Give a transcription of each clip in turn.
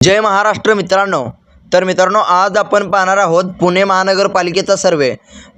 जय महाराष्ट्र मित्रांनो. तर मित्रांनो आज आपण पाहणार आहोत पुणे महानगरपालिकेचा सर्वे.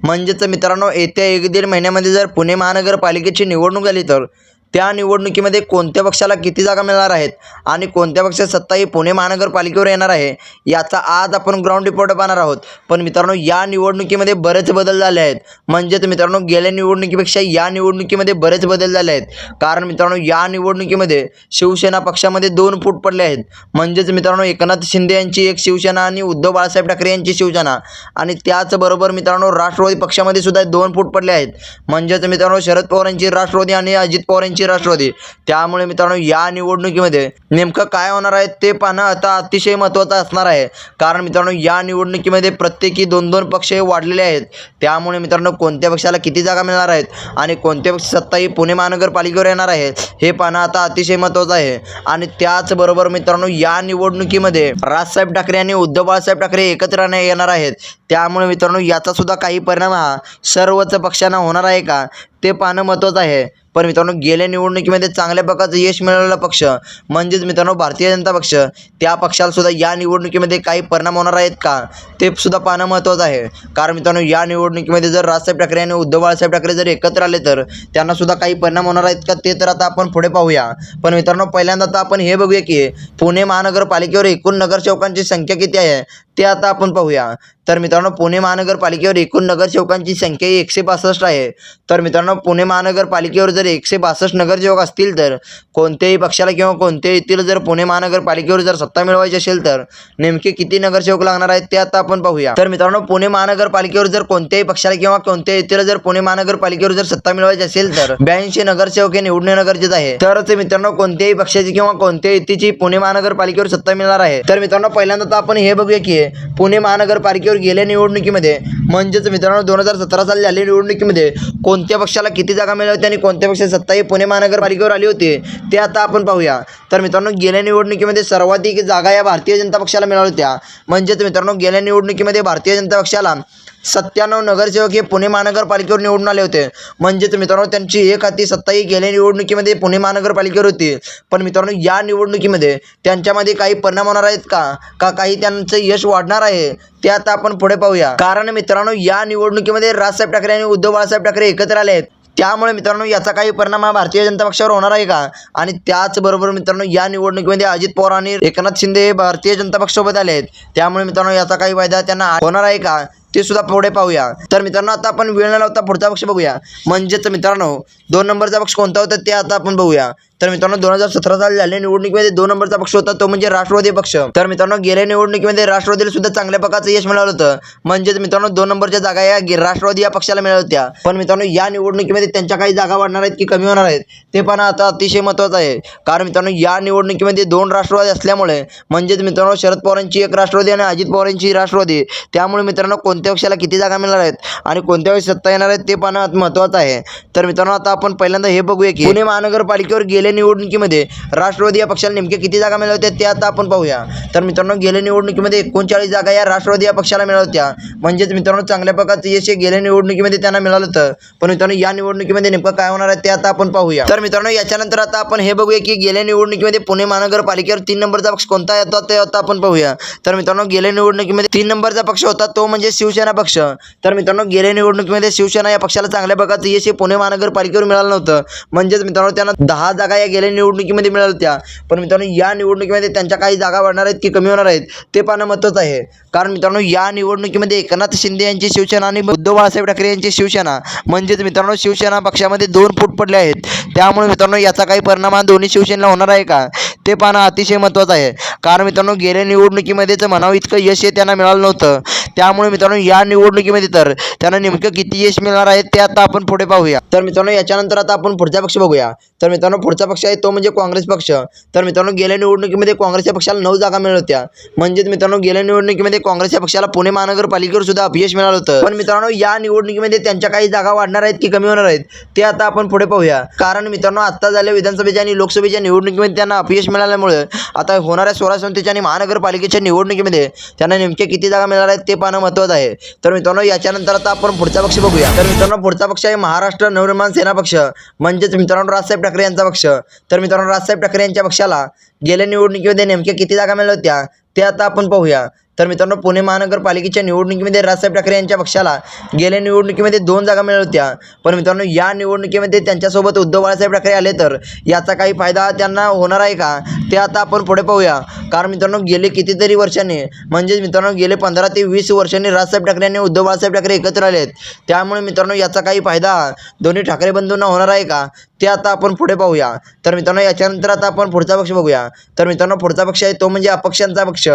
म्हणजेच मित्रांनो येत्या एक दीड महिन्यामध्ये जर पुणे महानगरपालिकेची निवडणूक झाली तर त्या निवडणुकीमध्ये कोणत्या पक्षाला किती जागा मिळणार आहेत आणि कोणत्या पक्षात सत्ता ही पुणे महानगरपालिकेवर येणार आहे याचा आज आपण ग्राउंड रिपोर्ट पाहणार आहोत. पण मित्रांनो या निवडणुकीमध्ये बरेच बदल झाले आहेत. म्हणजेच मित्रांनो गेल्या निवडणुकीपेक्षा या निवडणुकीमध्ये बरेच बदल झाले आहेत. कारण मित्रांनो या निवडणुकीमध्ये शिवसेना पक्षामध्ये दोन फूट पडले आहेत. म्हणजेच मित्रांनो एकनाथ शिंदे यांची एक शिवसेना आणि उद्धव बाळासाहेब ठाकरे यांची शिवसेना. आणि त्याचबरोबर मित्रांनो राष्ट्रवादी पक्षामध्ये सुद्धा दोन फूट पडले आहेत. म्हणजेच मित्रांनो शरद पवारांची राष्ट्रवादी आणि अजित पवार यांची राष्ट्रवादी. त्यामुळे मित्रांनो या निवडणुकीमध्ये नेमकं काय होणार आहे ते पाहणं आता अतिशय महत्त्वाचं असणार आहे. कारण मित्रांनो या निवडणुकीमध्ये प्रत्येकी दोन दोन पक्ष हे वाढलेले आहेत. त्यामुळे मित्रांनो कोणत्या पक्षाला किती जागा मिळणार आहेत आणि कोणत्या पक्ष सत्ता ही पुणे महानगरपालिकेवर येणार आहे हे पाहणं आता अतिशय महत्त्वाचं आहे. आणि त्याचबरोबर मित्रांनो या निवडणुकीमध्ये राजसाहेब ठाकरे आणि उद्धव बाळासाहेब ठाकरे एकत्र येणार आहेत. त्यामुळे मित्रांनो याचा सुद्धा काही परिणाम हा सर्वच पक्षांना होणार आहे का ते पाहणं महत्त्वाचं आहे. पण मित्रांनो गेल्या निवडणुकीमध्ये चांगल्या प्रकारचं यश मिळवलेला पक्ष म्हणजेच मित्रांनो भारतीय जनता पक्ष त्या पक्षाला सुद्धा या निवडणुकीमध्ये काही परिणाम होणार आहेत का? ते सुद्धा पाहणं महत्त्वाचं आहे. कारण मित्रांनो या निवडणुकीमध्ये जर राजसाहेब ठाकरे आणि उद्धव बाळासाहेब ठाकरे जर एकत्र आले तर त्यांना सुद्धा काही परिणाम होणार आहेत का ते तर आता आपण पुढे पाहूया. पण मित्रांनो पहिल्यांदा आता आपण हे बघूया की पुणे महानगरपालिकेवर एकूण नगरसेवकांची संख्या किती आहे ते आता आपण पाहूया. तर मित्रांनो पुणे महानगरपालिकेवर एकूण नगरसेवकांची संख्या ही एकशे बासष्ट आहे. तर मित्रांनो पुणे महानगरपालिकेवर जर एकशे बासष्ट नगरसेवक असतील तर कोणत्याही पक्षाला किंवा कोणत्याही येथील जर पुणे महानगरपालिकेवर जर सत्ता मिळवायची असेल तर नेमके किती नगरसेवक लागणार आहेत ते आता आपण पाहूया. तर मित्रांनो पुणे महानगरपालिकेवर जर कोणत्याही पक्षाला किंवा कोणत्याही येथील जर पुणे महानगरपालिकेवर जर सत्ता मिळवायची असेल तर ब्याऐंशी नगरसेवक हे निवडणे गरजेचं आहे. तरच मित्रांनो कोणत्याही पक्षाची किंवा कोणत्याही युतीची पुणे महानगरपालिकेवर सत्ता मिळणार आहे. तर मित्रांनो पहिल्यांदा तर आपण हे बघूया की पुणे महानगरपालिकेवर गेल्या निवडणुकीमध्ये म्हणजेच मित्रांनो दोन हजार सतरा साली झालेल्या निवडणुकीमध्ये कोणत्या पक्षाला किती जागा मिळाल्या होत्या आणि कोणत्या पक्षाची सत्ता ही पुणे महानगरपालिकेवर आली होती ते आता आपण पाहूया. तर मित्रांनो गेल्या निवडणुकीमध्ये सर्वाधिक जागा या भारतीय जनता पक्षाला मिळाल्या होत्या. म्हणजेच मित्रांनो गेल्या निवडणुकीमध्ये भारतीय जनता पक्षाला सत्त्याण्णव नगरसेवक हे पुणे महानगरपालिकेवर निवडून आले होते. म्हणजेच मित्रांनो त्यांची एक हाती सत्ता ही गेल्या निवडणुकीमध्ये पुणे महानगरपालिकेवर होती. पण मित्रांनो या निवडणुकीमध्ये त्यांच्यामध्ये काही परिणाम होणार आहेत का? का काही त्यांचं यश वाढणार आहे? ते आता आपण पुढे पाहूया. कारण मित्रांनो या निवडणुकीमध्ये राजसाहेब ठाकरे आणि उद्धव बाळासाहेब ठाकरे एकत्र आले आहेत. त्यामुळे मित्रांनो याचा काही परिणाम हा भारतीय जनता पक्षावर होणार आहे का? आणि त्याचबरोबर मित्रांनो या निवडणुकीमध्ये अजित पवार आणि एकनाथ शिंदे हे भारतीय जनता पक्षासोबत आले आहेत. त्यामुळे मित्रांनो याचा काही फायदा त्यांना होणार आहे का? ते सुद्धा पुढे पाहूया. तर मित्रांनो आता आपण वेळ न लावता पुढचा पक्ष बघूया. म्हणजेच मित्रांनो दोन नंबरचा पक्ष कोणता होता ते आता आपण बघूया. तर मित्रांनो दोन हजार सतरा साली झालेल्या निवडणुकीमध्ये दोन नंबरचा पक्ष होता तो म्हणजे राष्ट्रवादी पक्ष. तर मित्रांनो गेल्या निवडणुकीमध्ये राष्ट्रवादीला सुद्धा चांगल्या प्रकारचं यश मिळालं होतं. म्हणजेच मित्रांनो दोन नंबरच्या जागा या राष्ट्रवादी या पक्षाला मिळाल्या होत्या. पण मित्रांनो या निवडणुकीमध्ये त्यांच्या काही जागा वाढणार आहेत की कमी होणार आहेत ते पण आता अतिशय महत्त्वाचं आहे. कारण मित्रांनो या निवडणुकीमध्ये दोन राष्ट्रवादी असल्यामुळे म्हणजेच मित्रांनो शरद पवारांची एक राष्ट्रवादी आणि अजित पवारांची राष्ट्रवादी. त्यामुळे मित्रांनो कोणत्या पक्षाला किती जागा मिळणार आहेत आणि कोणत्या वेळी सत्ता येणार आहेत ते पण महत्त्वाचं आहे. तर मित्रांनो आता आपण पहिल्यांदा हे बघूया की पुणे महानगरपालिकेवर गेले निवडणुकीमध्ये राष्ट्रवादी या पक्षाला नेमक्या किती जागा मिळाल्या होत्या ते आता आपण पाहूया. तर मित्रांनो गेल्या निवडणुकीमध्ये एकोणचाळीस जागा या राष्ट्रवादी या पक्षाला मिळाल्या होत्या. म्हणजेच मित्रांनो चांगल्या प्रकारचं यश हे गेल्या निवडणुकीमध्ये त्यांना मिळालं होतं. पण मित्रांनो या निवडणुकीमध्ये नेमकं काय होणार आहे ते आता आपण पाहूया. तर मित्रांनो याच्यानंतर आता आपण हे बघूया की गेल्या निवडणुकीमध्ये पुणे महानगरपालिकेवर तीन नंबरचा पक्ष कोणता येतो ते आता आपण पाहूया. तर मित्रांनो गेल्या निवडणुकीमध्ये तीन नंबरचा पक्ष होता तो म्हणजे शिवसेना पक्ष. तर मित्रांनो गेल्या निवडणुकीमध्ये शिवसेना या पक्षाला चांगल्या प्रकारचं यश हे पुणे महानगरपालिकेवर मिळालं नव्हतं. म्हणजेच मित्रांनो त्यांना दहा जागा या गेल्या निवडणुकीमध्ये मिळाल्या होत्या. पण मित्रांनो या निवडणुकीमध्ये त्यांच्या काही जागा वाढणार आहेत की कमी होणार आहेत ते पाहणं महत्त्वाचं आहे. कारण मित्रांनो या निवडणुकीमध्ये एकनाथ शिंदे यांची शिवसेना आणि उद्धव बाळासाहेब ठाकरे यांची शिवसेना म्हणजेच मित्रांनो शिवसेना पक्षामध्ये दोन फूट पडले आहेत. त्यामुळे मित्रांनो याचा काही परिणाम हा दोन्ही शिवसेनेला होणार आहे का? ते पाहणं अतिशय महत्त्वाचं आहे. कारण मित्रांनो गेल्या निवडणुकीमध्येच म्हणावं इतकं यश हे त्यांना मिळालं नव्हतं. त्यामुळे मित्रांनो या निवडणुकीमध्ये तर त्यांना नेमकं किती यश मिळणार आहे ते आता आपण पुढे पाहूया. तर मित्रांनो याच्यानंतर आता आपण पुढचा पक्ष बघूया. तर मित्रांनो पुढचा पक्ष आहे तो म्हणजे काँग्रेस पक्ष. तर मित्रांनो गेल्या निवडणुकीमध्ये काँग्रेसच्या पक्षाला नऊ जागा मिळत होत्या. म्हणजेच मित्रांनो गेल्या निवडणुकीमध्ये काँग्रेसच्या पक्षाला पुणे महानगरपालिकेवर सुद्धा अपयश मिळालं होतं. पण मित्रांनो या निवडणुकीमध्ये त्यांच्या काही जागा वाढणार आहेत की कमी होणार आहेत ते आता आपण पुढे पाहूया. कारण मित्रांनो आता झाल्या विधानसभेच्या आणि लोकसभेच्या निवडणुकीमध्ये त्यांना अपयश मिळाल्यामुळे आता होणाऱ्या स्वराज संस्थेच्या आणि महानगरपालिकेच्या निवडणुकीमध्ये त्यांना नेमक्या किती जागा मिळणार आहेत ते पाहणं महत्त्वाचं आहे. तर मित्रांनो याच्यानंतर आता आपण पुढचा पक्ष बघूया. तर मित्रांनो पुढचा पक्ष आहे महाराष्ट्र नवनिर्माण सेना पक्ष. म्हणजेच मित्रांनो राजसाहेब ठाकरे यांचा पक्ष. तर मित्रांनो राजसाहेब ठाकरे यांच्या पक्षाला गेल्या निवडणुकीमध्ये नेमक्या किती जागा मिळाल्या होत्या? ते आता आपण पाहूया. तर मित्रांनो पुणे महानगरपालिकेच्या निवडणुकीमध्ये राजसाहेब ठाकरे यांच्या पक्षाला गेल्या निवडणुकीमध्ये दोन जागा मिळाल्या होत्या. पण मित्रांनो या निवडणुकीमध्ये त्यांच्यासोबत उद्धव बाळासाहेब ठाकरे आले तर याचा काही फायदा त्यांना होणार आहे का? ते आता आपण पुढे पाहूया. कारण मित्रांनो गेले कितीतरी वर्षांनी म्हणजेच मित्रांनो गेले पंधरा ते वीस वर्षांनी राजसाहेब ठाकरे आणि उद्धव बाळासाहेब ठाकरे एकत्र आले आहेत त्यामुळे मित्रांनो याचा काही फायदा दोन्ही ठाकरे बंधूंना होणार आहे का? ते आता आपण पुढे पाहूया. तर मित्रांनो याच्यानंतर आता आपण पुढचा पक्ष बघूया. तर मित्रांनो पुढचा पक्ष आहे तो म्हणजे अपक्षांचा पक्ष.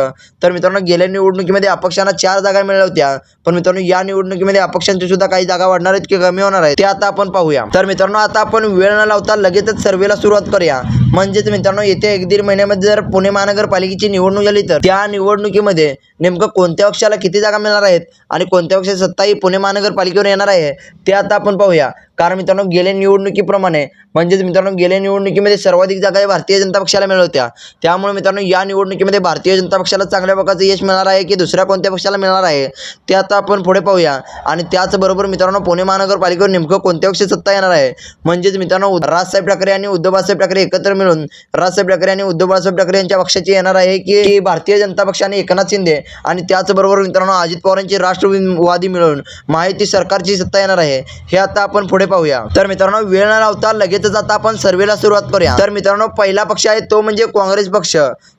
तर मित्रांनो गेल्या निवडणुकीमध्ये अपक्षांना चार जागा मिळाल्या होत्या. पण मित्रांनो या निवडणुकीमध्ये अपक्षांची सुद्धा काही जागा वाढणार आहेत की कमी होणार आहेत ते आता आपण पाहूया. तर मित्रांनो आता आपण वेळ न लावता लगेचच सर्वेला सुरुवात करूया. म्हणजेच मित्रांनो येत्या एक दीड महिन्यामध्ये जर पुणे महानगरपालिकेची निवडणूक झाली तर त्या निवडणुकीमध्ये नेमकं कोणत्या पक्षाला किती जागा मिळणार आहेत आणि कोणत्या पक्षाची सत्ता ही पुणे महानगरपालिकेवर येणार आहे ते आता आपण पाहूया. कारण मित्रांनो गेल्या निवडणुकीप्रमाणे म्हणजेच मित्रांनो गेल्या निवडणुकीमध्ये सर्वाधिक जागा भारतीय जनता पक्षाला मिळत होत्या. त्यामुळे मित्रांनो या निवडणुकीमध्ये भारतीय जनता पक्षाला चांगल्या प्रकारचं यश मिळणार आहे की दुसऱ्या कोणत्या पक्षाला मिळणार आहे ते आता आपण पुढे पाहूया. आणि त्याचबरोबर मित्रांनो पुणे महानगरपालिकेवर नेमकं कोणत्या पक्षी सत्ता येणार आहे म्हणजेच मित्रांनो राजसाहेब ठाकरे आणि उद्धव बाळासाहेब ठाकरे एकत्र मिळून राजसाहेब ठाकरे आणि उद्धव बाळासाहेब ठाकरे यांच्या पक्षाची येणार आहे की भारतीय जनता पक्ष आणि एकनाथ शिंदे आणि त्याचबरोबर मित्रांनो अजित पवारांची राष्ट्रवादी मिळून माहिती सरकारची सत्ता येणार आहे. हे आता आपण पुढे पाहूया. तर मित्रांनो वेळ न लावता लगेचच आता आपण सर्वेला सुरुवात करूया. तर मित्रांनो पहिला पक्ष आहे तो म्हणजे काँग्रेस पक्ष.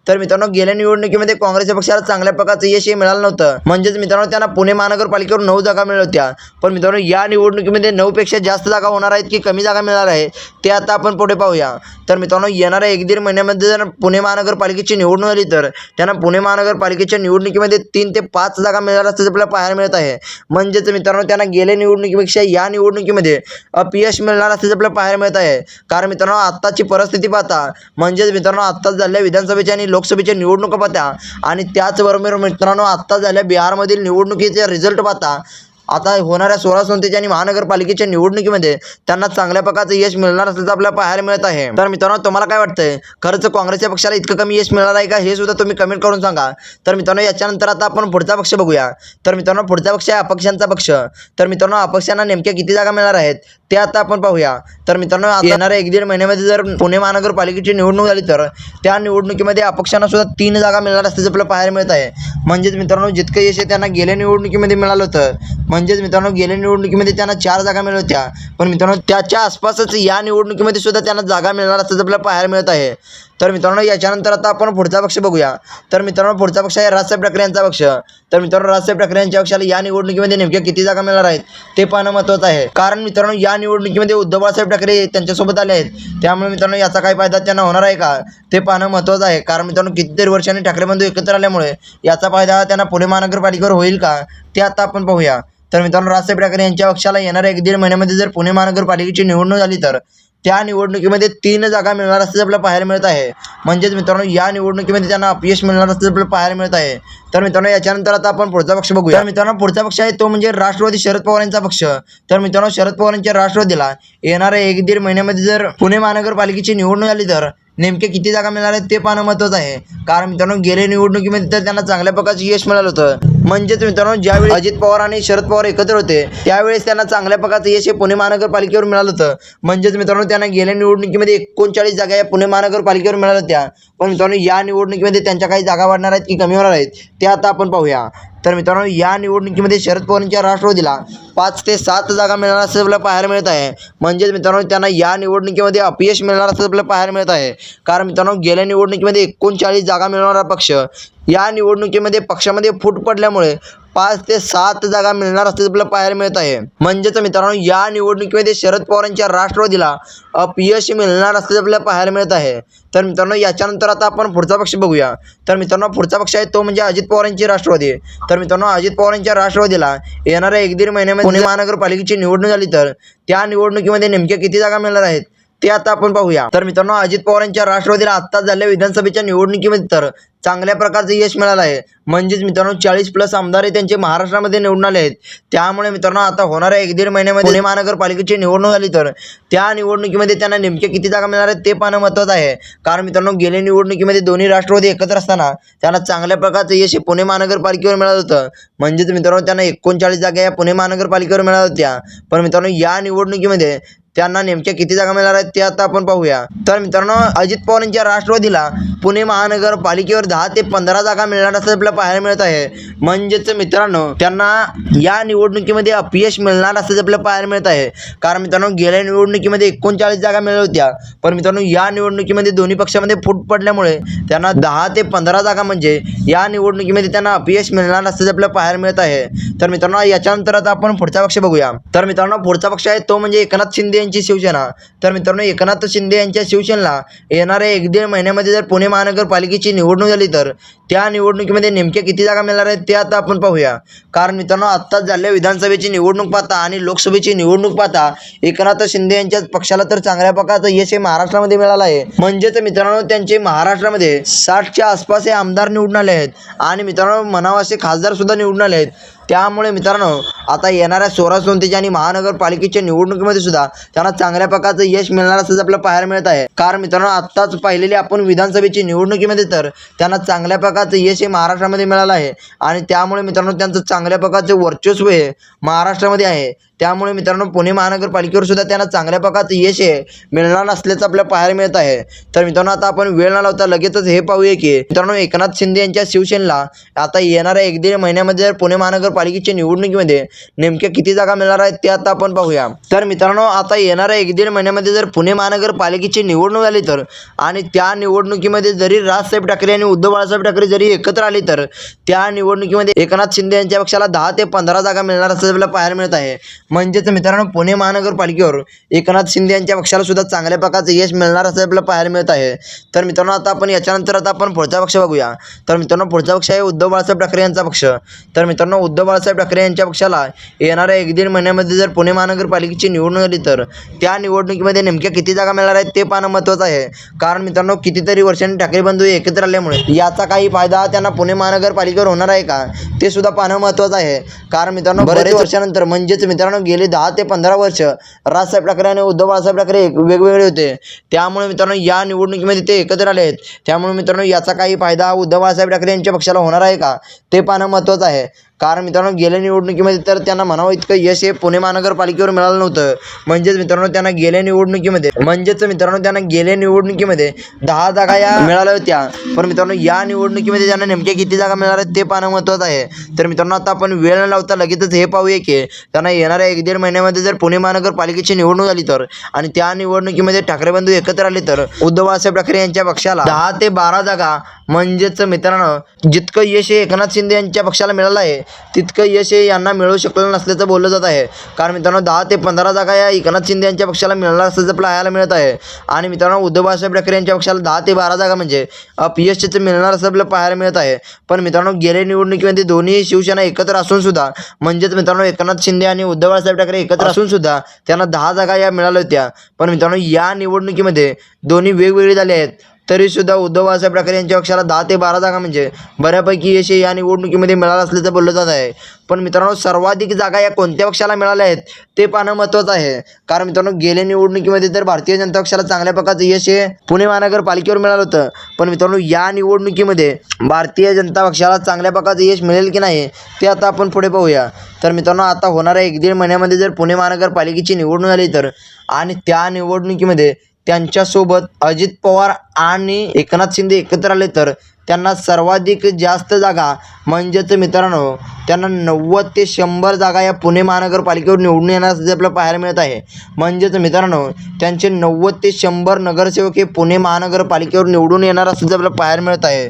तर मित्रांनो गेल्या निवडणुकीमध्ये काँग्रेस पक्षाला चांगल्या प्रकारचं यश हे मिळालं नव्हतं. म्हणजेच मित्रांनो त्यांना पुणे महानगरपालिकेवर नऊ जागा मिळत होत्या. पण मित्रांनो या निवडणुकीमध्ये नऊपेक्षा जास्त जागा होणार आहेत की कमी जागा मिळणार आहे ते आता आपण पुढे पाहूया. तर मित्रांनो येणाऱ्या एक दीड महिन्यामध्ये जर पुणे महानगरपालिकेची निवडणूक झाली तर त्यांना पुणे महानगरपालिकेच्या निवडणुकीमध्ये तीन ते पाच जागा मिळाल्या असल्याचं आपल्याला पाहायला मिळत आहे. म्हणजेच मित्रांनो त्यांना गेल्या निवडणुकीपेक्षा या निवडणुकीमध्ये अपयश मिळणार असल्याचं आपल्याला पाहायला मिळत आहे. कारण मित्रांनो आत्ताची परिस्थिती पाहता म्हणजेच मित्रांनो आत्ताच झालेल्या विधानसभेच्या आणि लोकसभेच्या निवडणुका पाहता आणि त्याचबरोबर मित्रांनो आत्ता झाल्या बिहारमधील निवडणुकीचे रिझल्ट पाहता आता होणाऱ्या सोळा संस्थेच्या आणि महानगरपालिकेच्या निवडणुकीमध्ये त्यांना चांगल्या प्रकारचं यश मिळणार असल्याचं आपल्याला पाहायला मिळत आहे. तर मित्रांनो तुम्हाला काय वाटतंय? खरंच काँग्रेसच्या पक्षाला इतकं कमी यश मिळणार आहे का? हे सुद्धा तुम्ही कमेंट करून सांगा. तर मित्रांनो याच्यानंतर आता आपण पुढचा पक्ष बघूया. तर मित्रांनो पुढचा पक्ष आहे अपक्षांचा पक्ष. तर मित्रांनो अपक्षांना नेमक्या किती जागा मिळणार आहेत ते आता आपण पाहूया. तर मित्रांनो येणाऱ्या एक दीड महिन्यामध्ये जर पुणे महानगरपालिकेची निवडणूक झाली तर त्या निवडणुकीमध्ये अपक्षांना सुद्धा तीन जागा मिळणार असल्याचं आपल्याला पाहायला मिळत आहे. म्हणजेच मित्रांनो जितकं यश आहे त्यांना गेल्या निवडणुकीमध्ये मिळालं होतं म्हणजेच मित्रांनो गेल्या निवडणुकीमध्ये त्यांना चार जागा मिळत होत्या. पण मित्रांनो त्याच्या आसपासच या निवडणुकीमध्ये सुद्धा त्यांना जागा मिळणार असल्याचं आपल्याला पाहायला मिळत आहे. तर मित्रांनो याच्यानंतर आता आपण पुढचा पक्ष बघूया. तर मित्रांनो पुढचा पक्ष आहे राजसाहेब ठाकरे यांचा पक्ष. तर मित्रांनो राजसाहेब ठाकरे यांच्या पक्षाला या निवडणुकीमध्ये नेमक्या किती जागा मिळणार आहेत ते पाहणं महत्त्वाचं आहे. कारण मित्रांनो या निवडणुकीमध्ये उद्धव बाळासाहेब ठाकरे त्यांच्यासोबत आले आहेत. त्यामुळे मित्रांनो याचा काय फायदा त्यांना होणार आहे का ते पाहणं महत्त्वाचं आहे. कारण मित्रांनो कितीतरी वर्षांनी ठाकरे बंधू एकत्र आल्यामुळे याचा फायदा त्यांना पुणे महानगरपालिकेवर होईल का ते आता आपण पाहूया. तर मित्रांनो राजसाहेब ठाकरे यांच्या पक्षाला येणाऱ्या एक दीड महिन्यामध्ये जर पुणे महानगरपालिकेची निवडणूक झाली तर त्या निवडणुकीमध्ये तीन जागा मिळणार असल्याचं आपल्याला पाहायला मिळत आहे. म्हणजेच मित्रांनो या निवडणुकीमध्ये त्यांना अपयश मिळणार असल्याचं आपल्याला पाहायला मिळत आहे. तर मित्रांनो याच्यानंतर आता आपण पुढचा पक्ष बघूया. तर मित्रांनो पुढचा पक्ष आहे तो म्हणजे राष्ट्रवादी शरद पवार यांचा पक्ष. तर मित्रांनो शरद पवारांच्या राष्ट्रवादीला येणाऱ्या एक दीड महिन्यामध्ये जर पुणे महानगरपालिकेची निवडणूक झाली तर नेमके किती जागा मिळणार आहेत ते पाहणं महत्त्वाचं आहे. कारण मित्रांनो गेल्या निवडणुकीमध्ये तर त्यांना चांगल्या प्रकारचं यश मिळालं होतं. म्हणजेच मित्रांनो ज्यावेळी अजित पवार आणि शरद पवार एकत्र होते त्यावेळेस त्यांना चांगल्या प्रकारचं यश हे पुणे महानगरपालिकेवर मिळालं होतं. म्हणजेच मित्रांनो त्यांना गेल्या निवडणुकीमध्ये एकोणचाळीस जागा या पुणे महानगरपालिकेवर मिळाल्या होत्या. पण मित्रांनो या निवडणुकीमध्ये त्यांच्या काही जागा वाढणार आहेत की कमी होणार आहेत ते आता आपण पाहूया. तर मित्रांनो या निवडणुकीमध्ये शरद पवारांच्या राष्ट्रवादीला पाच ते सात जागा मिळणार असं आपल्याला पाहायला मिळत आहे. म्हणजेच मित्रांनो त्यांना या निवडणुकीमध्ये अपयश मिळणार असं आपल्याला पाहायला मिळत आहे. कारण मित्रांनो गेल्या निवडणुकीमध्ये एकोणचाळीस जागा मिळवणारा पक्ष या निवडणुकीमध्ये पक्षामध्ये फूट पडल्यामुळे पाच ते सात जागा मिळणार असल्याचं आपल्याला पाहायला मिळत आहे. म्हणजेच मित्रांनो या निवडणुकीमध्ये शरद पवारांच्या राष्ट्रवादीला अपयश मिळणार असल्याचं आपल्याला पाहायला मिळत आहे. तर मित्रांनो याच्यानंतर आता आपण पुढचा पक्ष बघूया. तर मित्रांनो पुढचा पक्ष आहे तो म्हणजे अजित पवारांची राष्ट्रवादी. तर मित्रांनो अजित पवारांच्या राष्ट्रवादीला येणाऱ्या एक दीड महिन्यामध्ये पुणे महानगरपालिकेची निवडणूक झाली तर त्या निवडणुकीमध्ये नेमक्या किती जागा मिळणार आहेत? ते आता आपण पाहूया. तर मित्रांनो अजित पवार यांच्या राष्ट्रवादीला आत्ताच झालेल्या विधानसभेच्या निवडणुकीमध्ये तर चांगल्या प्रकारचं यश मिळालं आहे. म्हणजेच मित्रांनो चाळीस प्लस आमदार हे त्यांचे महाराष्ट्रामध्ये निवडून आले आहेत. त्यामुळे मित्रांनो आता होणाऱ्या एक दीड महिन्यामध्ये पुणे महानगरपालिकेची निवडणूक झाली तर त्या निवडणुकीमध्ये त्यांना नेमके किती जागा मिळणार आहेत ते पाहणं महत्त्वाचं आहे. कारण मित्रांनो गेल्या निवडणुकीमध्ये दोन्ही राष्ट्रवादी एकत्र असताना त्यांना चांगल्या प्रकारचं यश हे पुणे महानगरपालिकेवर मिळालं होतं. म्हणजेच मित्रांनो त्यांना एकोणचाळीस जागा या पुणे महानगरपालिकेवर मिळाल्या होत्या. पण मित्रांनो या निवडणुकीमध्ये त्यांना नेमक्या किती जागा मिळणार आहेत ते आता आपण पाहूया. तर मित्रांनो अजित पवार यांच्या राष्ट्रवादीला पुणे महानगरपालिकेवर दहा ते पंधरा जागा मिळणार असं आपल्याला पाहायला मिळत आहे. म्हणजेच मित्रांनो त्यांना या निवडणुकीमध्ये अपयश मिळणार असं आपल्याला पाहायला मिळत आहे. कारण मित्रांनो गेल्या निवडणुकीमध्ये एकोणचाळीस जागा मिळाल्या होत्या. पण मित्रांनो या निवडणुकीमध्ये दोन्ही पक्षामध्ये फूट पडल्यामुळे त्यांना दहा ते पंधरा जागा म्हणजे या निवडणुकीमध्ये त्यांना अपयश मिळणार असं आपल्याला पाहायला मिळत आहे. तर मित्रांनो याच्यानंतर आता आपण पुढचा पक्ष बघूया. तर मित्रांनो पुढचा पक्ष आहे तो म्हणजे एकनाथ शिंदे. यांची शिवसेना. तर मित्रांनो एकनाथ शिंदे यांच्या शिवसेनेला येणाऱ्या एक दीड महिन्यामध्ये जर पुणे महानगरपालिकेची निवडणूक झाली तर त्या निवडणुकीमध्ये नेमक्या किती जागा मिळणार आहेत ते आता आपण पाहूया. कारण मित्रांनो आत्ताच झालेल्या विधानसभेची निवडणूक पाहता आणि लोकसभेची निवडणूक पाहता एकनाथ शिंदे यांच्या पक्षाला तर चांगल्या प्रकारचं यश हे महाराष्ट्रामध्ये मिळालं आहे. म्हणजेच मित्रांनो त्यांचे महाराष्ट्रामध्ये साठच्या आसपास हे आमदार निवडून आले आहेत. आणि मित्रांनो मनावासे असे खासदार सुद्धा निवडून आले आहेत. त्यामुळे मित्रांनो आता येणाऱ्या सोळा सोनतेच्या आणि महानगरपालिकेच्या निवडणुकीमध्ये सुद्धा त्यांना चांगल्या प्रकारचं यश मिळणार असं आपल्याला पाहायला मिळत आहे. कारण मित्रांनो आत्ताच पाहिलेली आपण विधानसभेची निवडणुकीमध्ये तर त्यांना चांगल्या प्रकारचं यश हे महाराष्ट्रामध्ये मिळालं आहे. आणि त्यामुळे मित्रांनो त्यांचं चांगल्या प्रकारचं वर्चस्व हे महाराष्ट्रामध्ये आहे. त्यामुळे मित्रांनो पुणे महानगरपालिकेवर सुद्धा त्यांना चांगल्या प्रकारचं यश हे मिळणार नसल्याचं आपल्याला पाहायला मिळत आहे. तर मित्रांनो आता आपण वेळ न लावता लगेचच हे पाहूया की मित्रांनो एकनाथ शिंदे यांच्या शिवसेनेला आता येणाऱ्या एक दीड महिन्यामध्ये जर पुणे महानगरपालिकेच्या निवडणुकीमध्ये नेमक्या किती जागा मिळणार आहेत ते आता आपण पाहूया. तर मित्रांनो आता येणाऱ्या एक दीड महिन्यामध्ये जर पुणे महानगरपालिकेची निवडणूक झाली तर आणि त्या निवडणुकीमध्ये जरी राजसाहेब ठाकरे आणि उद्धव बाळासाहेब ठाकरे जरी एकत्र आले तर त्या निवडणुकीमध्ये एकनाथ शिंदे यांच्या पक्षाला दहा ते पंधरा जागा मिळणार असं आपल्याला पाहायला मिळत आहे. म्हणजेच मित्रांनो पुणे महानगरपालिकेवर एकनाथ शिंदे यांच्या पक्षाला सुद्धा चांगल्या प्रकारचं यश मिळणार असं आपल्याला पाहायला मिळत आहे. तर मित्रांनो आता आपण याच्यानंतर आता आपण पुढचा पक्ष बघूया. तर मित्रांनो पुढचा पक्ष आहे उद्धव बाळासाहेब ठाकरे यांचा पक्ष. तर मित्रांनो उद्धव बाळासाहेब ठाकरे यांच्या पक्षाला येणाऱ्या एक दीड महिन्यामध्ये जर पुणे महानगरपालिकेची निवडणूक झाली तर त्या निवडणुकीमध्ये नेमक्या किती जागा मिळणार आहेत ते पाहणं महत्त्वाचं आहे. कारण मित्रांनो कितीतरी वर्षांनी ठाकरे बंधू एकत्र आल्यामुळे याचा काही फायदा त्यांना पुणे महानगरपालिकेवर होणार आहे का ते सुद्धा पाहणं महत्त्वाचं आहे. कारण मित्रांनो बरेच वर्षानंतर म्हणजेच मित्रांनो गेले दहा ते पंधरा वर्ष राजसाहेब ठाकरे आणि उद्धव बाळासाहेब ठाकरे एक- वेगवेगळे होते. त्यामुळे मित्रांनो या निवडणुकीमध्ये ते एकत्र आले आहेत. त्यामुळे मित्रांनो याचा काही फायदा उद्धव बाळासाहेब ठाकरे यांच्या पक्षाला होणार आहे का? ते पाहणं महत्त्वाचं आहे. कारण मित्रांनो गेल्या निवडणुकीमध्ये तर त्यांना म्हणावं इतकं यश हे पुणे महानगरपालिकेवर मिळालं नव्हतं. म्हणजेच मित्रांनो त्यांना गेल्या निवडणुकीमध्ये म्हणजेच मित्रांनो त्यांना गेल्या निवडणुकीमध्ये दहा जागा या मिळाल्या होत्या. पण मित्रांनो या निवडणुकीमध्ये त्यांना नेमक्या किती जागा मिळाल्या ते पाहणं महत्त्वाचं आहे. तर मित्रांनो आता आपण वेळ न लावता लगेचच हे पाहूया की त्यांना येणाऱ्या एक दीड महिन्यामध्ये जर पुणे महानगरपालिकेची निवडणूक झाली तर आणि त्या निवडणुकीमध्ये ठाकरे बंधू एकत्र आले तर उद्धव बाळासाहेब ठाकरे यांच्या पक्षाला दहा ते बारा जागा म्हणजेच मित्रांनो जितकं यश हे एकनाथ शिंदे यांच्या पक्षाला मिळालं आहे तितकं यश हे यांना मिळू शकलं नसल्याचं बोललं जात आहे. कारण मित्रांनो दहा ते पंधरा जागा या एकनाथ शिंदे यांच्या पक्षाला मिळणार असल्याचं पाहायला मिळत आहे. आणि मित्रांनो उद्धव बाळासाहेब ठाकरे यांच्या पक्षाला दहा ते बारा जागा म्हणजे अपयशच मिळणार असं आपल्याला पाहायला मिळत आहे. पण मित्रांनो गेल्या निवडणुकीमध्ये दोन्ही शिवसेना एकत्र असून सुद्धा म्हणजेच मित्रांनो एकनाथ शिंदे आणि उद्धव बाळासाहेब ठाकरे एकत्र असून सुद्धा त्यांना दहा जागा या मिळाल्या होत्या. पण मित्रांनो या निवडणुकीमध्ये दोन्ही वेगवेगळे झाले आहेत. तरीसुद्धा उद्धव बाळासाहेब ठाकरे यांच्या पक्षाला दहा ते बारा जागा म्हणजे बऱ्यापैकी यश या निवडणुकीमध्ये मिळालं असल्याचं बोललं जात आहे. पण मित्रांनो सर्वाधिक जागा या कोणत्या पक्षाला मिळाल्या आहेत ते पाहणं महत्त्वाचं आहे. कारण मित्रांनो गेल्या निवडणुकीमध्ये तर भारतीय जनता पक्षाला चांगल्या प्रकारचं यश हे पुणे महानगरपालिकेवर मिळालं होतं. पण मित्रांनो या निवडणुकीमध्ये भारतीय जनता पक्षाला चांगल्या प्रकारचं यश मिळेल की नाही ते आता आपण पुढे पाहूया. तर मित्रांनो आता होणाऱ्या एक दीड महिन्यामध्ये जर पुणे महानगरपालिकेची निवडणूक झाली तर आणि त्या निवडणुकीमध्ये त्यांच्यासोबत अजित पवार आणि एकनाथ शिंदे एकत्र आले तर त्यांना सर्वाधिक जास्त जागा म्हणजेच मित्रांनो त्यांना नव्वद ते शंभर जागा या पुणे महानगरपालिकेवर निवडून येणार आपल्याला पाहायला मिळत आहे. म्हणजेच मित्रांनो त्यांचे नव्वद ते शंभर नगरसेवक हे पुणे महानगरपालिकेवर निवडून येणार असल्याचं आपल्याला पाहायला मिळत आहे.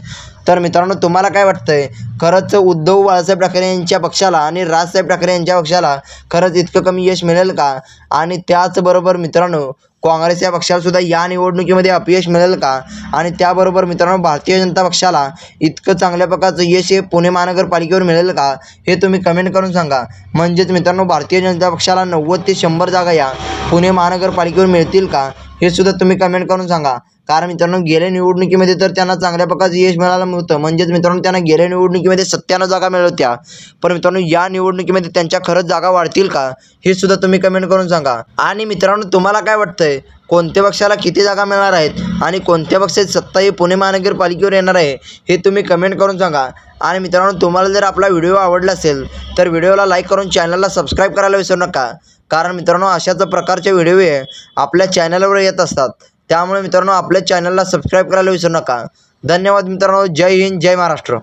तर मित्रांनो तुम्हाला काय वाटतंय? खरंच उद्धव बाळासाहेब ठाकरे यांच्या पक्षाला आणि राजसाहेब ठाकरे यांच्या पक्षाला खरंच इतकं कमी यश मिळेल का? आणि त्याचबरोबर मित्रांनो काँग्रेस या पक्षाला सुद्धा या निवडणुकीमध्ये अपयश मिळेल का? आणि त्याबरोबर मित्रांनो भारतीय जनता पक्षाला इतकं चांगल्या प्रकारचं यश हे पुणे महानगरपालिकेवर मिळेल का? हे तुम्ही कमेंट करून सांगा. म्हणजेच मित्रांनो भारतीय जनता पक्षाला नव्वद ते शंभर जागा या पुणे महानगरपालिकेवर मिळतील का? हे सुद्धा तुम्ही कमेंट करून सांगा. कारण मित्रांनो गेल्या निवडणुकीमध्ये तर त्यांना चांगल्या प्रकारचं यश मिळालं होतं म्हणजेच मित्रांनो त्यांना गेल्या निवडणुकीमध्ये सत्त्याण्णव जागा मिळत होत्या. पण मित्रांनो या निवडणुकीमध्ये त्यांच्या खरंच जागा वाढतील का? हे सुद्धा तुम्ही कमेंट करून सांगा. आणि मित्रांनो तुम्हाला काय वाटतंय? कोणत्या पक्षाला किती जागा मिळणार आहेत? आणि कोणत्या पक्षाची सत्ता ही पुणे महानगरपालिकेवर येणार आहे? हे तुम्ही कमेंट करून सांगा. आणि मित्रांनो तुम्हाला जर आपला व्हिडिओ आवडला असेल तर व्हिडिओला लाईक करून चॅनलला सबस्क्राईब करायला विसरू नका. कारण मित्रांनो अशाच प्रकारचे व्हिडिओ हे आपल्या चॅनलवर येत असतात. त्यामुळे मित्रांनो आपल्या चॅनलला सबस्क्राईब करायला विसरू नका. धन्यवाद मित्रांनो. जय हिंद जय महाराष्ट्र.